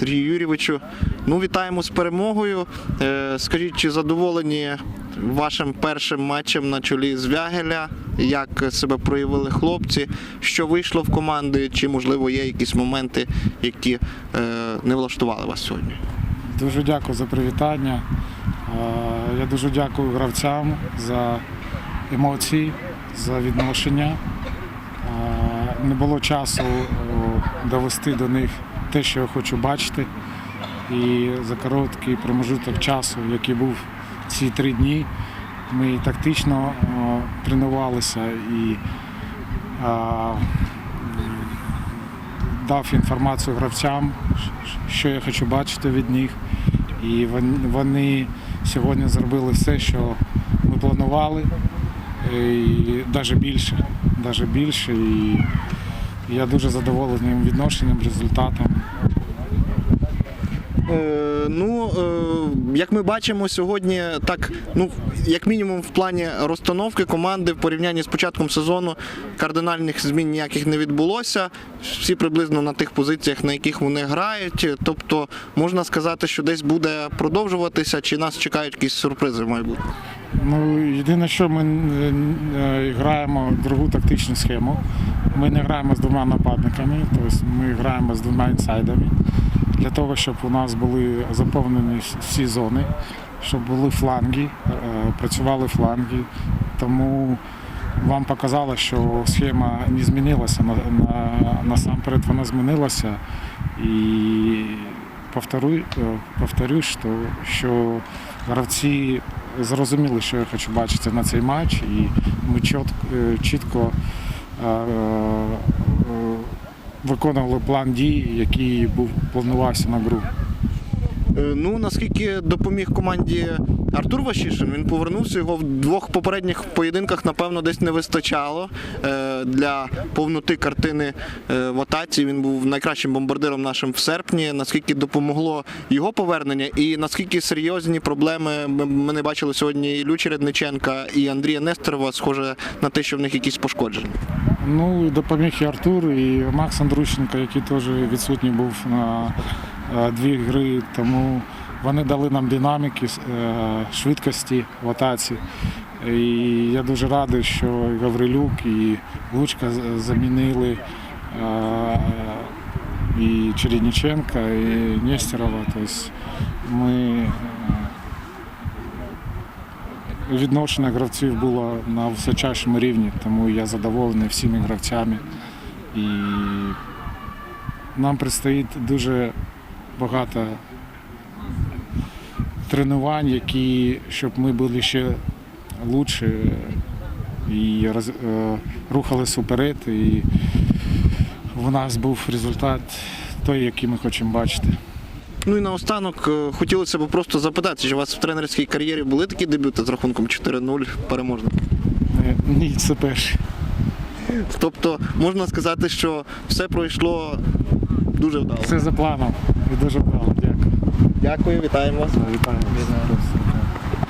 Сергію Юрійовичу. Ну, вітаємо з перемогою. Е, Скажіть, чи задоволені вашим першим матчем на чолі з Вягеля? Як себе проявили хлопці? Що вийшло в команди? Чи можливо є якісь моменти, які е, не влаштували вас сьогодні? Дуже дякую за привітання. Е, Я дуже дякую гравцям за емоції, за відношення. Не було часу довести до них те, що я хочу бачити. І за короткий промежуток часу, який був ці три дні, ми тактично о, тренувалися і е, дав інформацію гравцям, що я хочу бачити від них. І вони сьогодні зробили все, що ми планували, і навіть більше. Навіть більше. І я дуже задоволений відношенням, результатом. Е, ну, е, як ми бачимо сьогодні, так, ну, як мінімум, в плані розстановки команди в порівнянні з початком сезону кардинальних змін ніяких не відбулося. Всі приблизно на тих позиціях, на яких вони грають. Тобто можна сказати, що десь буде продовжуватися, чи нас чекають якісь сюрпризи в майбутньому. Ну, єдине, що ми е, е, граємо другу тактичну схему. Ми не граємо з двома нападниками, тобто ми граємо з двома інсайдами для того, щоб у нас були заповнені всі зони, щоб були фланги, е, працювали фланги. Тому вам показало, що схема не змінилася. На, на, насамперед вона змінилася. І повторю, е, повторю, що, що гравці зрозуміли, що я хочу бачити на цей матч, і ми чітко, е, чітко е, е, виконували план дій, який був планувався на гру. Ну, наскільки допоміг команді Артур Вашішин, він повернувся. Його в двох попередніх поєдинках, напевно, десь не вистачало для повноти картини е, в атаці. Він був найкращим бомбардиром нашим в серпні. Наскільки допомогло його повернення, і наскільки серйозні проблеми ми, не бачили сьогодні і Лючі Редниченка, і Андрія Нестерова, схоже на те, що в них якісь пошкодження. Ну допоміг і Артур, і Макс Андрущенко, який теж відсутній був на е, дві гри. Тому вони дали нам динаміки, е, швидкості в атаці. І я дуже радий, що Гаврилюк і Лучка замінили і Чередниченка, і Нестерова. Тобто ми е, відношення гравців було на височайшому рівні, тому я задоволений всіми гравцями. І нам предстоїть дуже багато тренувань, які, щоб ми були ще краще і роз, е, рухалися вперед. І в нас був результат той, який ми хочемо бачити. Ну і наостанок е, хотілося б просто запитати, чи у вас в тренерській кар'єрі були такі дебюти з рахунком 4-0 переможним? Е, Ні, це перший. Тобто можна сказати, що все пройшло дуже вдало. Все за планом. Дуже вдало. Дякую. Дякую, вітаємо вас. Вітаю.